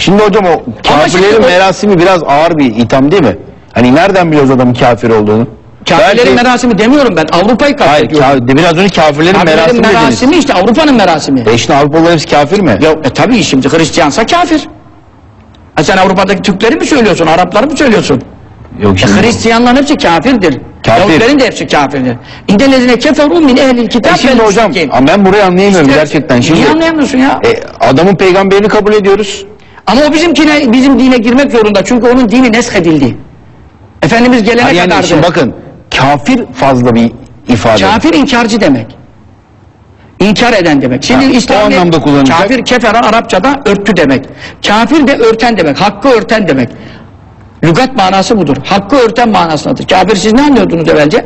Şimdi hocam o kafirlerin şimdi o- merasimi biraz ağır bir itham değil mi? Hani nereden biliyoruz adamın kafir olduğunu? Kafirlerin Belki- merasimi demiyorum ben. Avrupa'yı Hayır, kastediyorum. ka- biraz önce kafirlerin Kafirlerin merasimi dediniz. merasimi işte Avrupa'nın merasimi. E şimdi Avrupalılar hepsi kafir mi? Ya e, tabii şimdi Hristiyansa kafir. Ha, sen Avrupa'daki Türkleri mi söylüyorsun, Arapları mı söylüyorsun? Yok E, şimdi. Hristiyanların hepsi kafirdir. Kafir. Yahudilerin de hepsi kafirdir. İndellezine keferu min ehlil E kitap şimdi vel hocam ama ben burayı anlayamıyorum gerçekten. Şimdi Niye anlayamıyorsun ya? e, adamın peygamberini kabul ediyoruz. Ama o bizimkine, bizim dine girmek zorunda. Çünkü onun dini neshedildi. Efendimiz gelene Hayır, yani kadardı. şimdi bakın kafir fazla bir ifade. Kafir inkarcı demek. İnkar eden demek. Şimdi Ha, İslam anlamda kullanılacak. Kafir kefera Arapçada örtü demek. Kafir de örten demek. Hakkı örten demek. Lügat manası budur. Hakkı örten manasındadır. Kafir siz ne anlıyordunuz evvelce?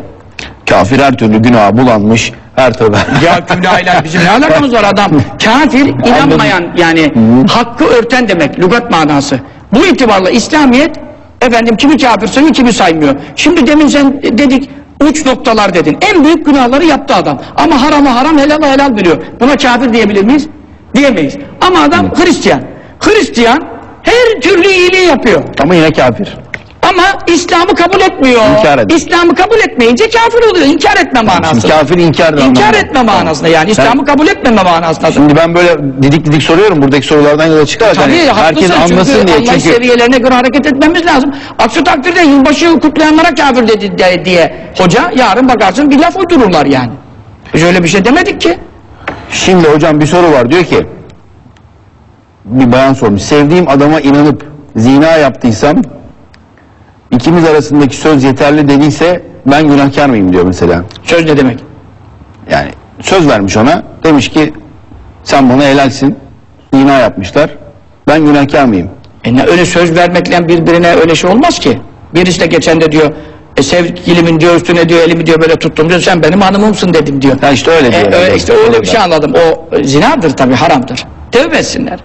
Kafir her türlü günaha bulanmış her türlü. Ya küblayla bizim ne alakamız var adam? Kafir inanmayan yani hakkı örten demek. Lügat manası. Bu itibarla İslamiyet efendim kimi kafir sayıyor kimi saymıyor. Şimdi demin sen dedik uç noktalar dedin. En büyük günahları yaptı adam. Ama haramı haram helal helal biliyor. Buna kafir diyebilir miyiz? Diyemeyiz. Ama adam Hristiyan. Hristiyan her türlü iyiliği yapıyor. Ama yine kafir. Ama İslam'ı kabul etmiyor. İnkar ediyor. İslam'ı kabul etmeyince kafir oluyor. İnkar etme manası. Şimdi kafir inkar da İnkar anlamında. etme manasında yani İslam'ı kabul etmeme manasında. Şimdi ben böyle didik didik soruyorum buradaki sorulardan yola çıkarak Tabii hani herkes anlasın çünkü diye. anlayış Çünkü seviyelerine göre hareket etmemiz lazım. Aksi takdirde yılbaşı kutlayanlara kafir dedi de- diye hoca yarın bakarsın bir laf uydururlar yani. Biz öyle bir şey demedik ki. şimdi hocam bir soru var diyor ki bir bayan sormuş. Sevdiğim adama inanıp zina yaptıysam ikimiz arasındaki söz yeterli dediyse ben günahkar mıyım diyor mesela. Söz ne demek? Yani söz vermiş ona. Demiş ki sen bana helalsin. Zina yapmışlar. Ben günahkar mıyım? E ne, öyle söz vermekle birbirine öyle şey olmaz ki. Birisi de geçen de diyor e, sevgilimin diyor üstüne diyor elimi diyor böyle tuttum diyor sen benim hanımımsın dedim diyor. Ha işte öyle E, diyor. öyle, işte öyle bir şey anladım. O e, zinadır tabii haramdır. Tevbe etsinler.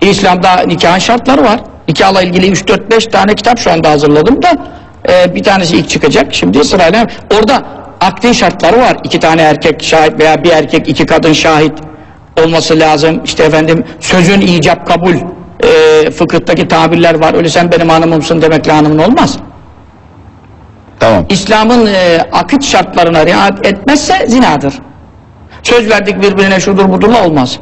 İslam'da nikahın şartları var. Nikahla ilgili 3-4-5 tane kitap şu anda hazırladım da e, bir tanesi ilk çıkacak. Şimdi sırayla orada akdin şartları var. İki tane erkek şahit veya bir erkek iki kadın şahit olması lazım. İşte efendim sözün icap kabul e, fıkıhtaki tabirler var. Öyle sen benim hanımımsın demekle hanımın olmaz. Tamam. İslam'ın e, akit şartlarına riayet etmezse zinadır. Söz verdik birbirine şudur budurla olmaz.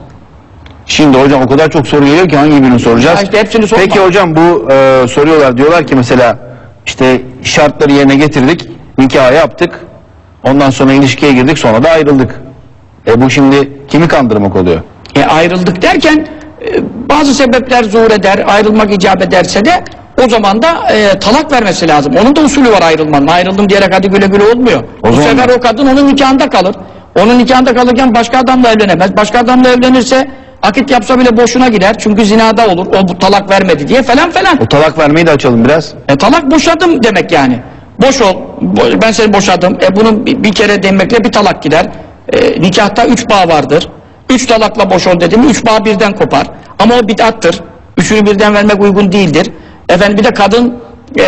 Şimdi hocam o kadar çok soru geliyor ki hangi birini soracağız? Ya işte hepsini sorma. Peki hocam bu e, soruyorlar diyorlar ki mesela işte şartları yerine getirdik, nikahı yaptık, ondan sonra ilişkiye girdik sonra da ayrıldık. E bu şimdi kimi kandırmak oluyor? E, ayrıldık derken e, bazı sebepler zuhur eder, ayrılmak icap ederse de o zaman da e, talak vermesi lazım. Onun da usulü var ayrılmanın. Ayrıldım diyerek hadi güle güle olmuyor. O Bu zaman- sefer o kadın onun nikahında kalır. Onun nikahında kalırken başka adamla evlenemez. Başka adamla evlenirse akit yapsa bile boşuna gider. Çünkü zinada olur. O bu talak vermedi diye falan falan. O talak vermeyi de açalım biraz. E, talak boşadım demek yani. Boş ol, bo- ben seni boşadım. E, bunun bir, bir kere demekle bir talak gider. E, nikahta üç bağ vardır. Üç talakla boş ol dedim, üç bağ birden kopar. Ama o bid'attır. Üçünü birden vermek uygun değildir. Efendim bir de kadın e,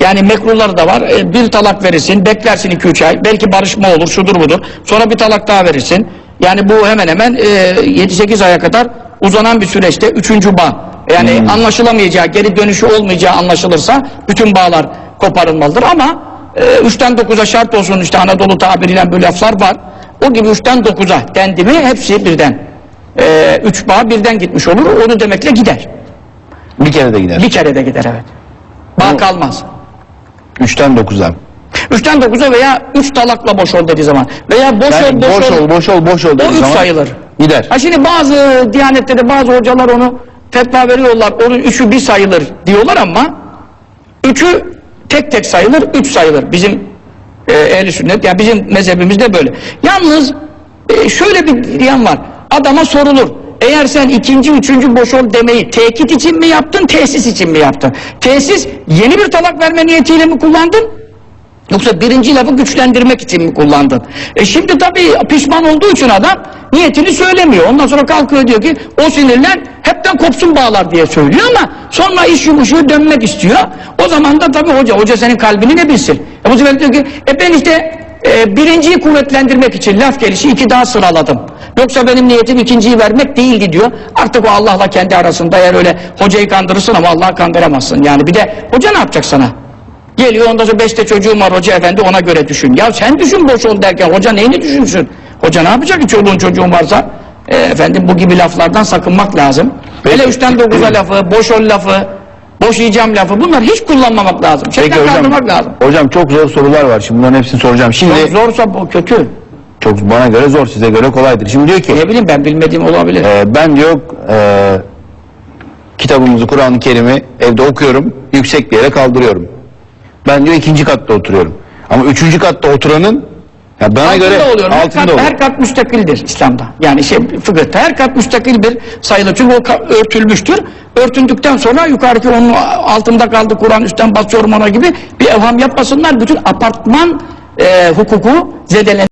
yani mekruhları da var. E, bir talak verirsin, beklersin iki üç ay. Belki barışma olur, şudur budur. Sonra bir talak daha verirsin. Yani bu hemen hemen e, 7-8 aya kadar uzanan bir süreçte üçüncü bağ. Yani anlaşılamayacağı, geri dönüşü olmayacağı anlaşılırsa bütün bağlar koparılmalıdır ama e, üçten dokuza şart olsun işte Anadolu tabiriyle böyle laflar var. O gibi üçten dokuza dendi mi hepsi birden. E, üç bağ birden gitmiş olur. Onu demekle gider. Bir kere de gider. Bir kere de gider evet. Bağ kalmaz. Üçten dokuza. Üçten dokuza veya üç talakla boş ol dediği zaman veya boş Yani ol boş, boş ol. ol, boş ol, boş ol O dediği üç zaman sayılır. Gider. Ha şimdi bazı diyanette de bazı hocalar onu fetva veriyorlar. Onun üçü bir sayılır diyorlar ama üçü tek tek sayılır, üç sayılır. Bizim e, ehli sünnet, yani bizim mezhebimizde böyle. Yalnız e, şöyle bir diyen var. Adama sorulur. Eğer sen ikinci, üçüncü boş ol demeyi tekit için mi yaptın, tesis için mi yaptın? Tesis yeni bir talak verme niyetiyle mi kullandın? Yoksa birinci lafı güçlendirmek için mi kullandın? E şimdi tabii pişman olduğu için adam niyetini söylemiyor. Ondan sonra kalkıyor diyor ki o sinirler hepten kopsun bağlar diye söylüyor ama sonra iş yumuşuyor dönmek istiyor. O zaman da tabii hoca, hoca senin kalbini ne bilsin? E bu sefer diyor ki e ben işte e, birinciyi kuvvetlendirmek için laf gelişi iki daha sıraladım. Yoksa benim niyetim ikinciyi vermek değildi diyor. Artık o Allah'la kendi arasında eğer öyle hocayı kandırırsın ama Allah'ı kandıramazsın. Yani bir de hoca ne yapacak sana? Geliyor ondan sonra beşte çocuğum var hoca efendi ona göre düşün. Ya sen düşün boş ol derken hoca neyini düşünsün? Hoca ne yapacak ki çoluğun çocuğun varsa? E, efendim bu gibi laflardan sakınmak lazım. Hele üçten dokuza lafı, boş ol lafı, boş yiyeceğim lafı bunlar hiç kullanmamak lazım. Peki Şeytan hocam, lazım. hocam çok zor sorular var. Şimdi bunların hepsini soracağım. Şimdi Çok zorsa bu kötü. çok bana göre zor, size göre kolaydır. Şimdi diyor ki Ne bileyim ben bilmediğim olabilir. e, ben diyor e, kitabımızı Kur'an-ı Kerim'i evde okuyorum, yüksek bir yere kaldırıyorum. Ben diyor ikinci katta oturuyorum. Ama üçüncü katta oturanın ya bana altında göre oluyor. Her altında kat, her kat müstakildir İslam'da. Yani şey fıkıhta her kat müstakildir sayılır. Çünkü o örtülmüştür. Örtündükten sonra yukarıki onun altında kaldı Kur'an üstten basıyorum ona gibi bir evham yapmasınlar. Bütün apartman e, hukuku zedelenir.